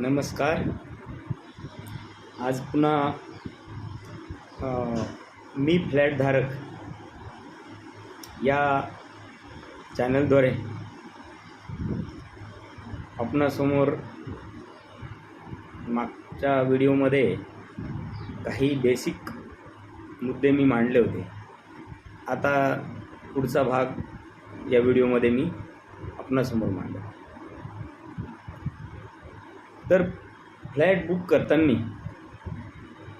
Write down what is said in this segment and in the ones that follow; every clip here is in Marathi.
नमस्कार. आज पुन्हा मी फ्लॅटधारक या चॅनलद्वारे आपणासमोर मागच्या व्हिडिओमध्ये काही बेसिक मुद्दे मी मांडले होते. आता पुढचा भाग या व्हिडिओमध्ये मी आपणासमोर मांडला तर फ्लॅट बुक करताना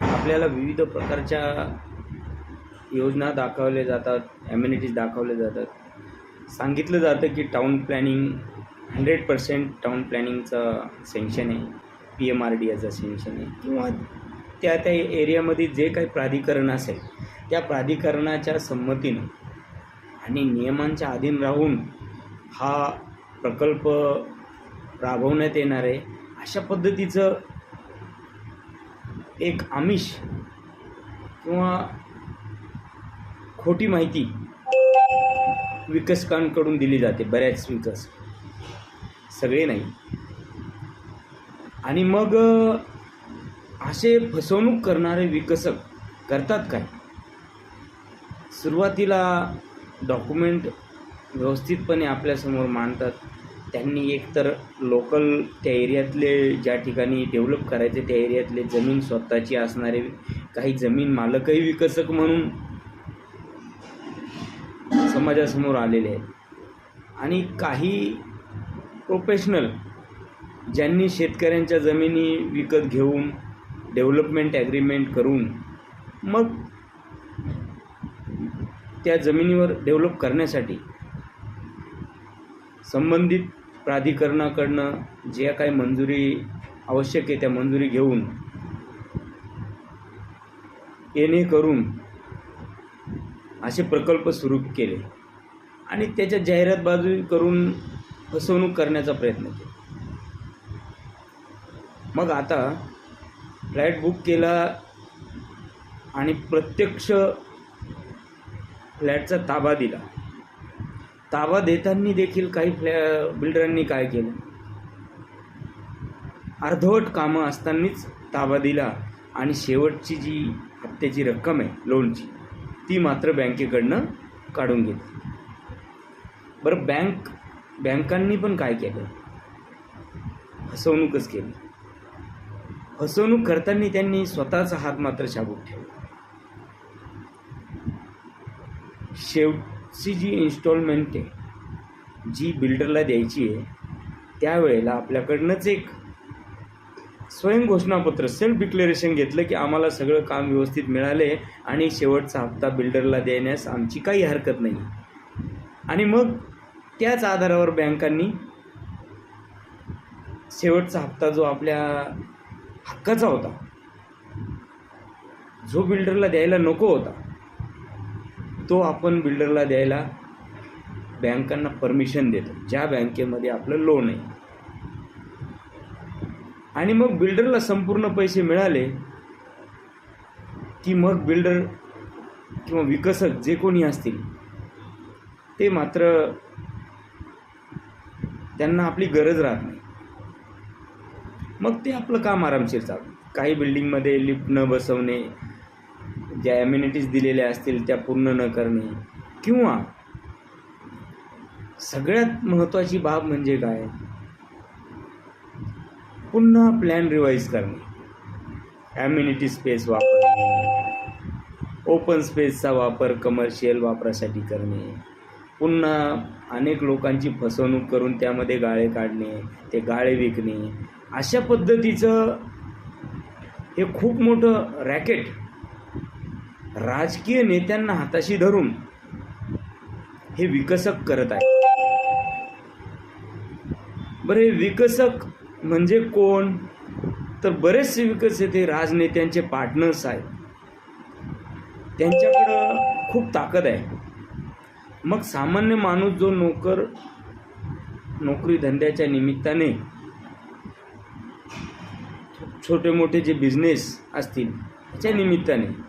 आपल्याला विविध प्रकारच्या योजना दाखवल्या जातात ॲम्युनिटीज दाखवल्या जातात. सांगितलं जातं की town planning hundred percent town प्लॅनिंगचं sanction आहे पी एम आर डी याचं सेंक्शन आहे. किंवा त्या त्या एरियामध्ये जे काही प्राधिकरण असेल त्या प्राधिकरणाच्या संमतीनं आणि नियमांच्या अधीन राहून हा प्रकल्प राबवण्यात येणार आहे. अशा पद्धतीचं एक आमिष किंवा खोटी माहिती विकसकांकडून दिली जाते बऱ्याच विकस. सगळे नाही. आणि मग असे फसवणूक करणारे विकसक करतात काय? सुरुवातीला डॉक्युमेंट व्यवस्थितपणे आपल्यासमोर मांडतात. त्यांनी एकतर लोकल त्या एरियातले ज्या ठिकाणी डेव्हलप करायचे त्या एरियातले जमीन स्वतःची असणारे काही जमीन मालकही विकसक म्हणून समाजासमोर आलेले आहेत. आणि काही प्रोफेशनल ज्यांनी शेतकऱ्यांच्या जमिनी विकत घेऊन डेव्हलपमेंट ॲग्रीमेंट करून मग त्या जमिनीवर डेव्हलप करण्यासाठी संबंधित प्राधिकरणाकडनं ज्या काही मंजुरी आवश्यक आहे त्या मंजुरी घेऊन येणे करून असे प्रकल्प सुरू केले आणि त्याच्या जाहिरात बाजू करून फसवणूक करण्याचा प्रयत्न केला. मग आता फ्लॅट बुक केला आणि प्रत्यक्ष फ्लॅटचा ताबा दिला. ताबा देताना देखील काही फ्लॅ बिल्डरांनी काय केलं? अर्धवट कामं असतानाच ताबा दिला आणि शेवटची जी हप्त्याची रक्कम आहे लोनची ती मात्र बँकेकडनं काढून घेतली. बरं बँक बँकांनी पण काय केलं? फसवणूकच केली. फसवणूक करताना त्यांनी स्वतःचा हात मात्र शाबूत ठेवला. शेवट सी जी इन्स्टॉलमेंट आहे जी बिल्डरला द्यायची आहे त्यावेळेला आपल्याकडनंच एक स्वयं घोषणापत्र सेल्फ डिक्लेरेशन घेतलं की आम्हाला सगळं काम व्यवस्थित मिळाले आणि शेवटचा हप्ता बिल्डरला देण्यास आमची काही हरकत नाही. आणि मग त्याच आधारावर बँकांनी शेवटचा हप्ता जो आपल्या हक्काचा होता जो बिल्डरला द्यायला नको होता तो आपण बिल्डरला द्यायला बँकांना परमिशन देतो. ज्या बँकेमध्ये आपलं लोन आहे. आणि मग बिल्डरला संपूर्ण पैसे मिळाले की मग बिल्डर किंवा विकसक जे कोणी असतील ते मात्र त्यांना आपली गरज राहत नाही. मग ते आपलं काम आरामशीर चालतं काही बिल्डिंगमध्ये लिफ्ट न बसवणे ज्या ॲम्युनिटीज दिलेल्या असतील त्या पूर्ण न करणे. किंवा सगळ्यात महत्त्वाची बाब म्हणजे काय? पुन्हा प्लॅन रिवाईज करणे. ॲम्युनिटी स्पेस वापरणे ओपन स्पेसचा वापर कमर्शियल वापरासाठी करणे. पुन्हा अनेक लोकांची फसवणूक करून त्यामध्ये गाळे काढणे ते गाळे विकणे. अशा पद्धतीचं हे खूप मोठं रॅकेट राजकीय नेत्यांना हाताशी धरून हे विकसक करत आहे. बरं हे विकसक म्हणजे कोण? तर बरेचसे विकसित हे राजनेत्यांचे पार्टनर्स आहेत. त्यांच्याकडं खूप ताकद आहे. मग सामान्य माणूस जो नोकर नोकरी धंद्याच्या निमित्ताने छोटे मोठे जे बिझनेस असतील त्याच्या निमित्ताने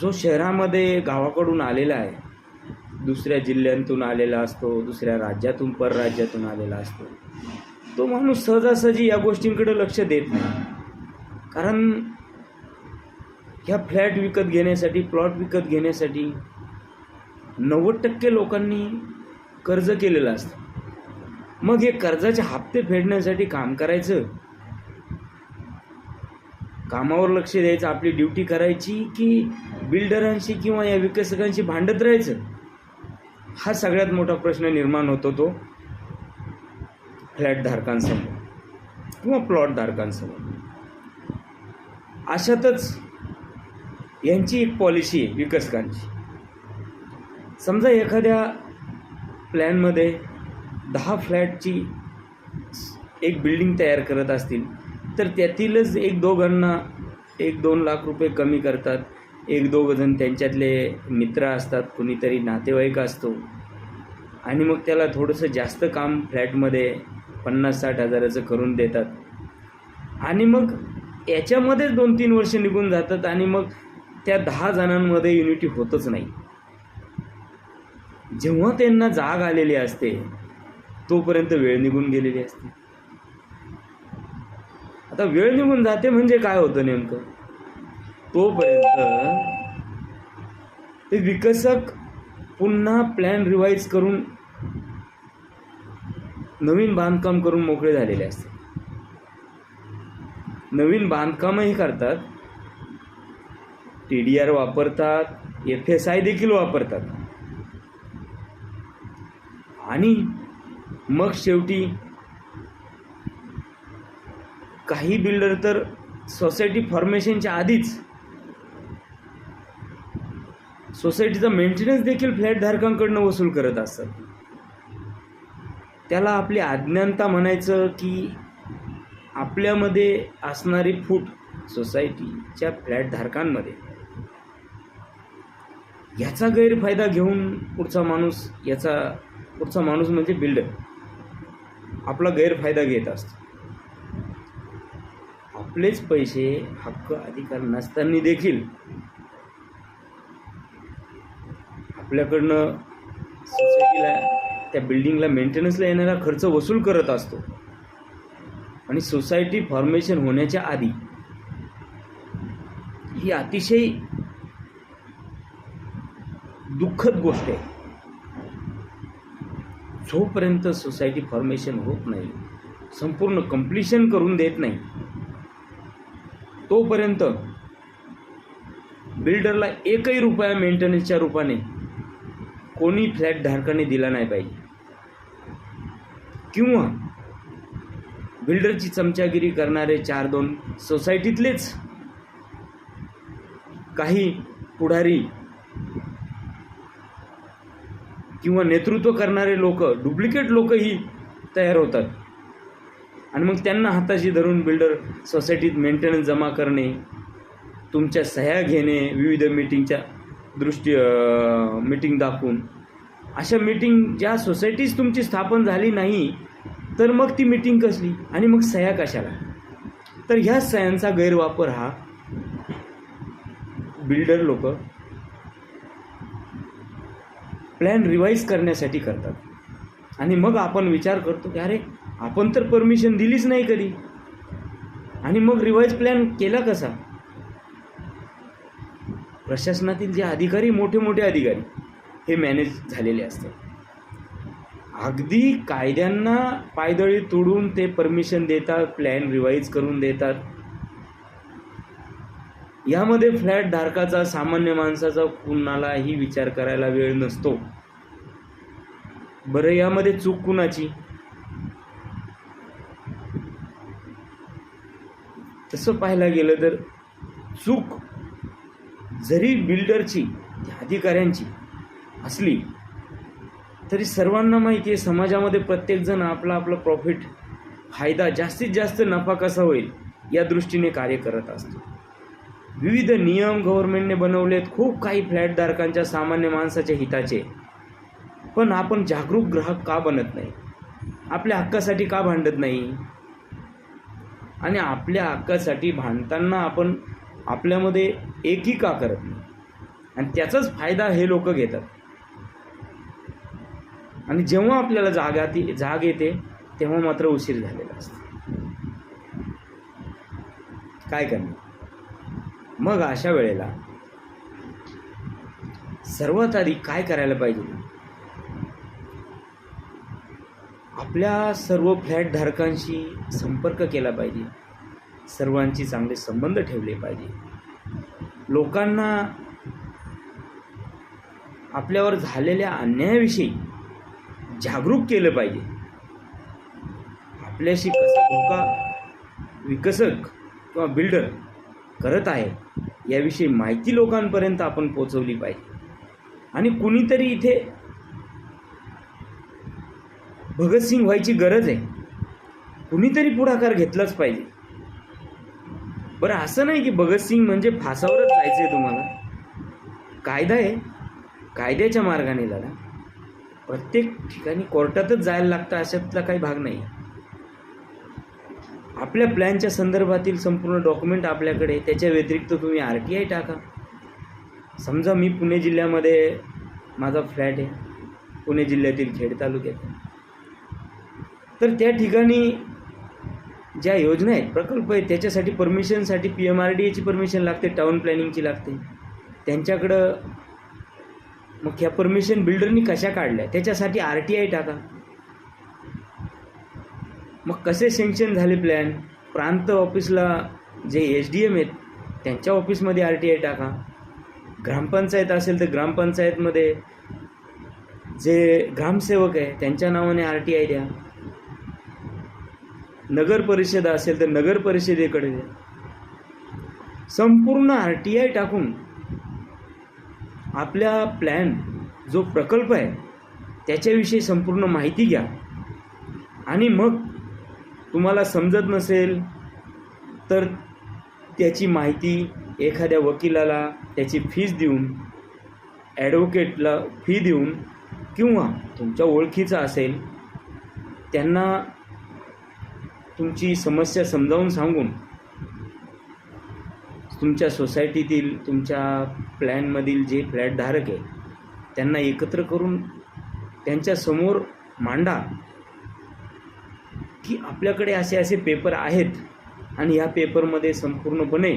जो शहरामध्ये गावाकडून आलेला आहे दुसऱ्या जिल्ह्यांतून आलेला असतो दुसऱ्या राज्यातून परराज्यातून आलेला असतो तो माणूस सहजासहजी या गोष्टींकडे लक्ष देत नाही. कारण ह्या फ्लॅट विकत घेण्यासाठी प्लॉट विकत घेण्यासाठी नव्वद टक्के लोकांनी कर्ज केलेलं असतं. मग हे कर्जाचे हप्ते फेडण्यासाठी काम करायचं? कामावर लक्ष द्यायचं आपली ड्युटी करायची की बिल्डरांशी किंवा या विकसकांशी भांडत राहायचं? हा सगळ्यात मोठा प्रश्न निर्माण होतो तो फ्लॅट धारकांसमोर किंवा प्लॉट धारकांसमोर. अशातच यांची एक पॉलिसी आहे विकसकांची. समजा एखाद्या प्लॅनमध्ये दहा फ्लॅटची एक बिल्डिंग तयार करत असतील तर त्यातीलच एक दोघांना एक दोन लाख रुपये कमी करतात. एक दोघ जण त्यांच्यातले मित्र असतात कुणीतरी नातेवाईक असतो. आणि मग त्याला थोडंसं जास्त काम फ्लॅटमध्ये पन्नास साठ हजाराचं करून देतात. आणि मग याच्यामध्येच दोन तीन वर्ष निघून जातात आणि मग त्या दहा जणांमध्ये युनिटी होतच नाही. जेव्हा त्यांना जाग आलेली असते तोपर्यंत वेळ निघून गेलेली असते. आता वेळ निघून जाते म्हणजे काय होतं नेमकं? तोपर्यंत ते विकसक पुन्हा प्लॅन रिवाईज करून नवीन बांधकाम करून मोकळे झालेले असते. नवीन बांधकामही करतात. टी डी आर वापरतात. एफ एस आय देखील वापरतात. आणि मग शेवटी काही बिल्डर तर सोसायटी फॉर्मेशनच्या आधीच सोसायटीचा मेंटेनन्स देखील फ्लॅट धारकांकडनं वसूल करत असतात त्याला आपली अज्ञानता म्हणायचं की आपल्यामध्ये असणारी फूट सोसायटीच्या फ्लॅट धारकांमध्ये. याचा गैरफायदा घेऊन पुढचा माणूस याचा पुढचा माणूस म्हणजे बिल्डर आपला गैरफायदा घेत असतो. आपलेच पैसे हक्क अधिकार नसताना देखील आपल्याकडनं सोसायटीला त्या बिल्डिंगला मेंटेनन्सला येणारा खर्च वसूल करत असतो. आणि सोसायटी फॉर्मेशन होण्याच्या आधी ही अतिशय दुःखद गोष्ट आहे. जोपर्यंत सोसायटी फॉर्मेशन होत नाही संपूर्ण कम्प्लिशन करून देत नाही तोपर्यंत बिल्डरला एकही रुपया मेंटेनन्सच्या रूपाने कोणी फ्लॅट धारकाने दिला नाही पाहिजे. किंवा बिल्डरची चमचागिरी करणारे चार दोन सोसायटीतलेच काही पुढारी किंवा नेतृत्व करणारे लोक डुप्लिकेट लोकही तयार होतात. आणि मग त्यांना हाताशी धरून बिल्डर सोसायटीत मेंटेनन्स जमा करणे तुमच्या सह्या घेणे विविध मीटिंगच्या दृष्टी मीटिंग दाखवून. अशा मीटिंग ज्या सोसायटीज तुमची स्थापन झाली नाही तर मग ती मीटिंग कसली? आणि मग सह्या कशाला? तर ह्या सह्यांचा गैरवापर हा बिल्डर लोक प्लॅन रिवाईज करण्यासाठी करतात. आणि मग आपण विचार करतो की अरे आपण तर परमिशन दिलीच नाही कधी. आणि मग रिवाईज प्लॅन केला कसा? प्रशासनातील जे अधिकारी मोठे मोठे अधिकारी हे मॅनेज झालेले असतात. अगदी कायद्यांना पायदळी तोडून ते परमिशन देतात प्लॅन रिवाईज करून देतात. यामध्ये फ्लॅट धारकाचा सामान्य माणसाचा कुणालाही विचार करायला वेळ नसतो. बरं यामध्ये चूक कुणाची? तसं पाहायला गेलं तर चूक जरी बिल्डरची अधिकाऱ्यांची असली तरी सर्वांना माहिती आहे समाजामध्ये प्रत्येकजण आपला आपला प्रॉफिट फायदा जास्तीत जास्त नफा कसा होईल या दृष्टीने कार्य करत असतो. विविध नियम गव्हर्नमेंटने बनवलेत खूप काही फ्लॅटधारकांच्या सामान्य माणसाच्या हिताचे. पण आपण जागरूक ग्राहक का बनत नाही? आपल्या हक्कासाठी का भांडत नाही? आणि आपल्या हक्कासाठी भांडताना आपण आपल्यामध्ये एकी का करत नाही. आणि त्याचाच फायदा हे लोक घेतात. आणि जेव्हा आपल्याला जागा ती जाग येते तेव्हा मात्र उशीर झालेला असतो. काय करणार? मग अशा वेळेला सर्वात आधी काय करायला पाहिजे? आपल्या सर्व फ्लॅट धारकांशी संपर्क केला पाहिजे. सर्वांची चांगले संबंध ठेवले पाहिजे. लोकांना आपल्यावर झालेल्या अन्यायाविषयी जागरूक केलं पाहिजे. आपल्याशी कसा धोका विकसक किंवा बिल्डर करत आहे याविषयी माहिती लोकांपर्यंत आपण पोचवली पाहिजे. आणि कुणीतरी इथे भगतसिंग व्हायची गरज आहे. कुणीतरी पुढाकार घेतलाच पाहिजे. बरं असं नाही की भगतसिंग म्हणजे फासावरच जायचं आहे तुम्हाला. कायदा आहे. कायद्याच्या मार्गाने लढा. प्रत्येक ठिकाणी कोर्टातच जायला लागतं अशातला काही भाग नाही. आपल्या प्लॅनच्या संदर्भातील संपूर्ण डॉक्युमेंट आपल्याकडे त्याच्या व्यतिरिक्त तुम्ही आर टी आय टाका. समजा मी पुणे जिल्ह्यामध्ये माझा फ्लॅट आहे. पुणे जिल्ह्यातील खेड तालुक्यात तर त्या ठिकाणी ज्या योजना आहेत प्रकल्प आहेत त्याच्यासाठी परमिशनसाठी पी एम आर डी एची परमिशन लागते टाऊन प्लॅनिंगची लागते. त्यांच्याकडं मग ह्या परमिशन बिल्डरनी कशा काढल्या? त्याच्यासाठी आर टी आय टाका. मग कसे सँक्शन झाले प्लॅन प्रांत ऑफिसला जे एच डी एम आहेत त्यांच्या ऑफिसमध्ये आर टी आय टाका. ग्रामपंचायत असेल तर ग्रामपंचायतमध्ये जे ग्रामसेवक आहे त्यांच्या नावाने आर टी आय द्या. नगर परिषद असेल तर नगर परिषदेकडे द्या संपूर्ण आर टी आय टाकून आपल्या प्लॅन जो प्रकल्प आहे त्याच्याविषयी संपूर्ण माहिती घ्या. आणि मग तुम्हाला समजत नसेल तर त्याची माहिती एखाद्या वकिलाला त्याची फीज देऊन ॲडव्होकेटला फी देऊन किंवा तुमच्या ओळखीचा असेल त्यांना तुमची समस्या समजावून सांगून तुमच्या सोसायटीतील तुमच्या प्लॅनमधील जे फ्लॅटधारक आहे त्यांना एकत्र करून त्यांच्यासमोर मांडा की आपल्याकडे असे असे पेपर आहेत आणि ह्या पेपरमध्ये संपूर्णपणे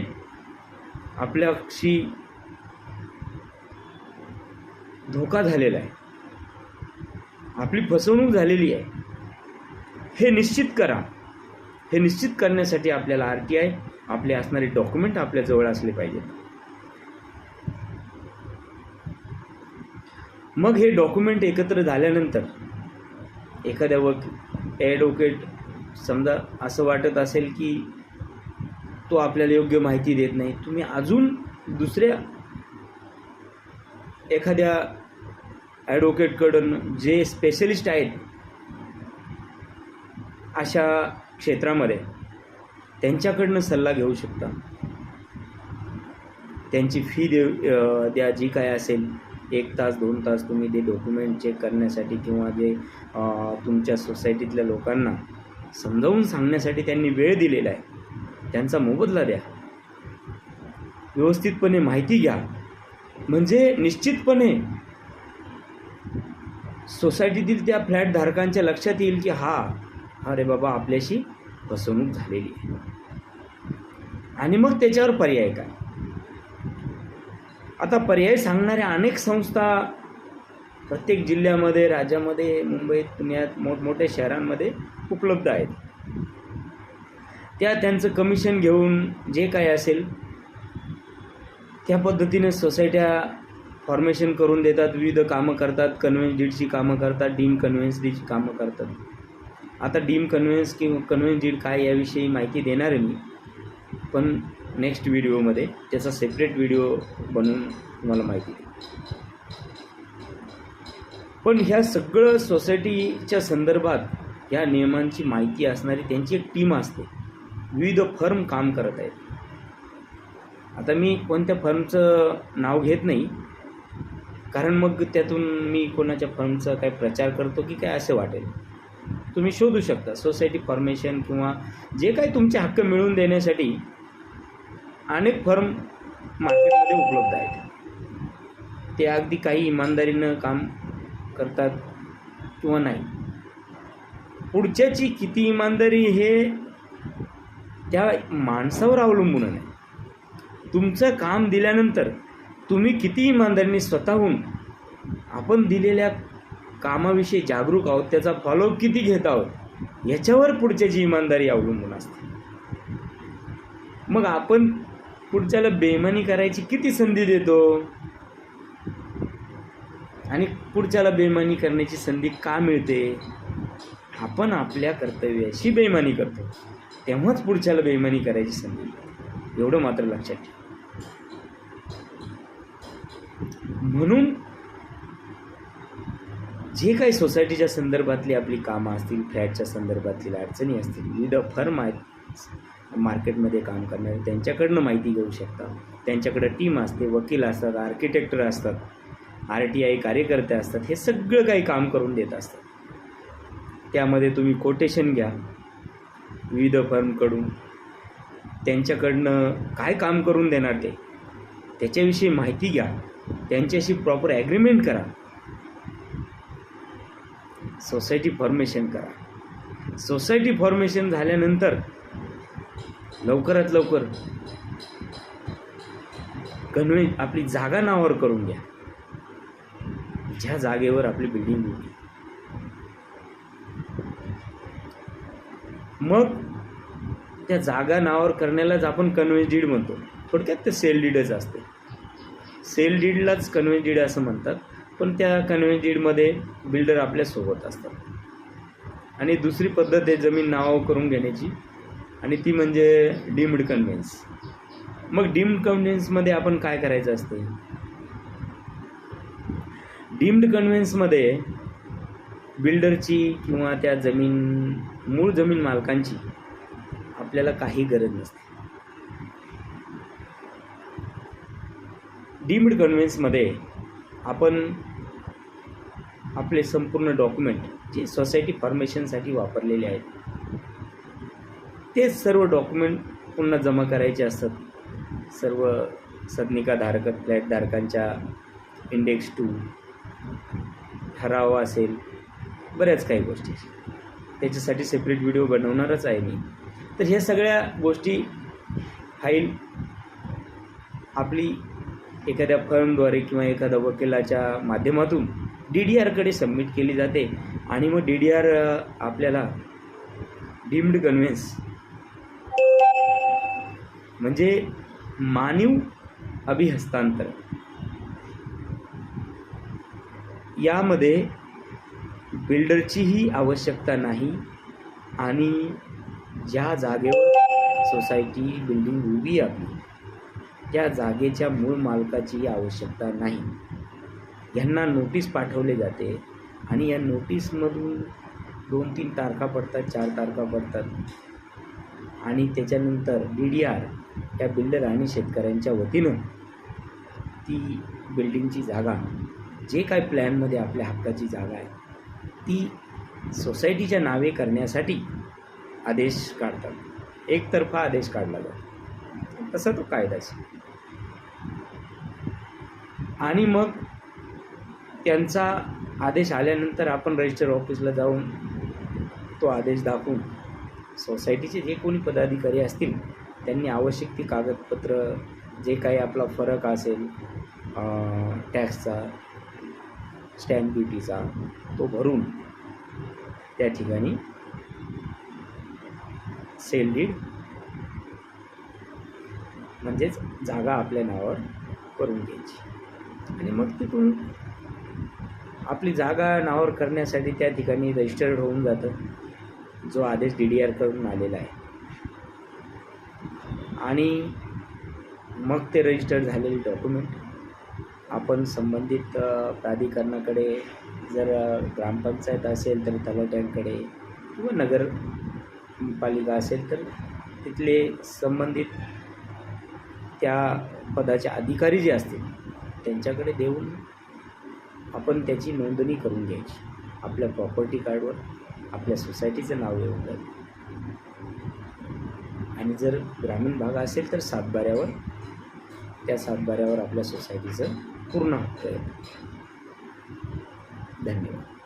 आपल्याशी धोका झालेला आहे. आपली फसवणूक झालेली आहे. हे निश्चित करा. हे निश्चित करण्यासाठी आपल्याला आर टी आय आपले असणारे डॉक्युमेंट आपल्याजवळ असले पाहिजेत. मग हे डॉक्युमेंट एकत्र झाल्यानंतर एखाद्या वक ॲडव्होकेट समजा असं वाटत असेल की तो आपल्याला योग्य माहिती देत नाही तुम्ही अजून दुसऱ्या एखाद्या ॲडव्होकेटकडून जे स्पेशलिस्ट आहेत अशा क्षेत्रामध्ये त्यांच्याकडनं सल्ला घेऊ शकता. त्यांची फी देऊ द्या जी काय असेल एक तास दोन तास तुम्ही ते डॉक्युमेंट चेक करण्यासाठी किंवा जे तुमच्या सोसायटीतल्या लोकांना समजावून सांगण्यासाठी त्यांनी वेळ दिलेला आहे त्यांचा मोबदला द्या. व्यवस्थितपणे माहिती घ्या. म्हणजे निश्चितपणे सोसायटीतील त्या फ्लॅट धारकांच्या लक्षात येईल की हा अरे बाबा आपल्याशी फसवणूक झालेली आहे. आणि मग त्याच्यावर पर्याय काय? आता पर्याय सांगणाऱ्या अनेक संस्था प्रत्येक जिल्ह्यामध्ये राज्यामध्ये मुंबईत पुण्यात मोठमोठ्या शहरांमध्ये उपलब्ध आहेत. त्या त्यांचं कमिशन घेऊन जे काय असेल त्या पद्धतीने सोसायट्या फॉर्मेशन करून देतात. विविध कामं करतात. कन्व्हेन्स डीडची कामं करतात. डीम कन्व्हेन्स डीची कामं करतात. आता डीम कन्व्हेन्स किंवा कन्व्हेन्स डीड काय याविषयी माहिती देणार आहे मी. पण नेक्स्ट व्हिडिओमध्ये त्याचा सेपरेट व्हिडिओ बनवून तुम्हाला माहिती देईन पण ह्या सगळं सोसायटीच्या संदर्भात ह्या नियमांची माहिती असणारी त्यांची एक टीम असते. विविध फर्म काम करत आहेत. आता मी कोणत्या फर्मचं नाव घेत नाही. कारण मग त्यातून मी कोणाच्या फर्मचा काय प्रचार करतो की काय असे वाटेल. तुम्ही शोधू शकता. सोसायटी फॉर्मेशन किंवा जे काही तुमचे हक्क मिळवून देण्यासाठी अनेक फर्म मार्केटमध्ये उपलब्ध आहेत. ते अगदी काही इमानदारीनं काम करतात किंवा नाही. पुढच्याची किती इमानदारी हे त्या माणसावर अवलंबून आहे. तुमचं काम दिल्यानंतर तुम्ही किती इमानदारीने स्वतःहून आपण दिलेल्या कामाविषयी जागरूक आहोत त्याचा फॉलोअप किती घेत आहोत याच्यावर पुढच्याची इमानदारी अवलंबून असते. मग आपण पुढच्याला बेमानी करायची किती संधी देतो? आणि पुढच्याला बेमानी करण्याची संधी का मिळते? आपण आपल्या कर्तव्याशी बेमानी करतो. तेव्हाच पुढच्याला बेमानी करायची संधी एवढं मात्र लक्षात ठेवा. म्हणून जे काही सोसायटीच्या संदर्भातली आपली कामं असतील फ्लॅटच्या संदर्भातील अडचणी असतील विविध फर्म आहेत मार्केटमध्ये काम करणारे त्यांच्याकडनं माहिती घेऊ शकता त्यांच्याकडं टीम असते वकील असतात आर्किटेक्टर असतात आर टी आय कार्यकर्ते असतात हे सगळं काही काम करून देत असतात. त्यामध्ये तुम्ही कोटेशन घ्या विविध फर्मकडून त्यांच्याकडनं काय काम करून देणार ते? त्याच्याविषयी माहिती घ्या. त्यांच्याशी प्रॉपर ॲग्रीमेंट करा. सोसायटी फॉर्मेशन करा. सोसायटी फॉर्मेशन झाल्यानंतर लवकरात लवकर कन्व्हे आपली जागा नावावर करून घ्या. ज्या जागेवर आपली बिल्डिंग होती. मग त्या जागा नावावर करण्यालाच आपण कन्व्हे डीड म्हणतो. थोडक्यात ते सेल डीडच असते. सेल डीडलाच कन्व्हे डीड असं म्हणतात. पण त्या कन्व्हेन्स डीडमध्ये बिल्डर आपल्यासोबत असतात. आणि दुसरी पद्धत आहे जमीन नावावर करून घेण्याची आणि ती म्हणजे डीम्ड कन्व्हेन्स मग डीम्ड कन्व्हेन्समध्ये आपण काय करायचं असते? डीम्ड कन्व्हेन्समध्ये बिल्डरची किंवा त्या जमीन मूळ जमीन मालकांची आपल्याला काही गरज नसते. डीम्ड कन्व्हेन्समध्ये आपण आपले संपूर्ण डॉक्युमेंट जे सोसायटी फॉर्मेशनसाठी वापरलेले आहेत. ते सर्व डॉक्युमेंट पुन्हा जमा करायचे असतात. सर्व सदनिका धारक फ्लॅटधारकांच्या इंडेक्स टू ठराव असेल बऱ्याच काही गोष्टी. त्याच्यासाठी सेपरेट व्हिडिओ बनवणारच आहे मी. तर ह्या सगळ्या गोष्टी फाईल आपली एखाद्या फर्मद्वारे किंवा एखाद्या वकिलाच्या माध्यमातून डी डी आरकडे सबमिट केली जाते. आणि मग डी डी आर आपल्याला डीम्ड कन्व्हेन्स म्हणजे मानीव अभिहस्तांतर. यामध्ये बिल्डरचीही आवश्यकता नाही आणि ज्या जागेवर सोसायटी बिल्डिंग उभी आपली त्या जागेच्या मूळ मालकाची आवश्यकता नाही. यांना नोटीस पाठवले जाते. आणि या नोटीसमधून दोन तीन तारखा पडतात चार तारखा पडतात. आणि त्याच्यानंतर डी डी आर या बिल्डर आणि शेतकऱ्यांच्या वतीनं ती बिल्डिंगची जागा जे काय प्लॅनमध्ये आपल्या हक्काची जागा आहे ती सोसायटीच्या नावे करण्यासाठी आदेश काढतात. एकतर्फा आदेश काढला जातो. तसा तो कायदाच आणि मग त्यांचा आदेश आल्यानंतर आपण रजिस्टर ऑफिसला जाऊन तो आदेश दाखवून सोसायटीचे जे कोणी पदाधिकारी असतील त्यांनी आवश्यक ती कागदपत्र जे काही आपला फरक असेल टॅक्सचा स्टॅम्प ड्युटीचा तो भरून त्या ठिकाणी सेल डीड म्हणजेच जागा आपल्या नावावर करून घ्यायची. आणि मग तिथून आपली जागा नावावर करण्यासाठी त्या ठिकाणी रजिस्टर्ड होऊन जातं जो आदेश डी डी आरकडून आलेला आहे. आणि मग ते रजिस्टर झालेले डॉक्युमेंट आपण संबंधित प्राधिकरणाकडे जर ग्रामपंचायत असेल तर तलाट्यांकडे किंवा नगरपालिका असेल तर तिथले संबंधित त्या पदाचे अधिकारी जे असतील त्यांच्याकडे देऊन आपण त्याची नोंदणी करून घ्यायची. आपल्या प्रॉपर्टी कार्डवर आपल्या सोसायटीचं नाव येऊन जाईल. आणि जर ग्रामीण भाग असेल तर सातबाऱ्यावर त्या सातबाऱ्यावर आपल्या सोसायटीचं पूर्ण हक्क आहे धन्यवाद.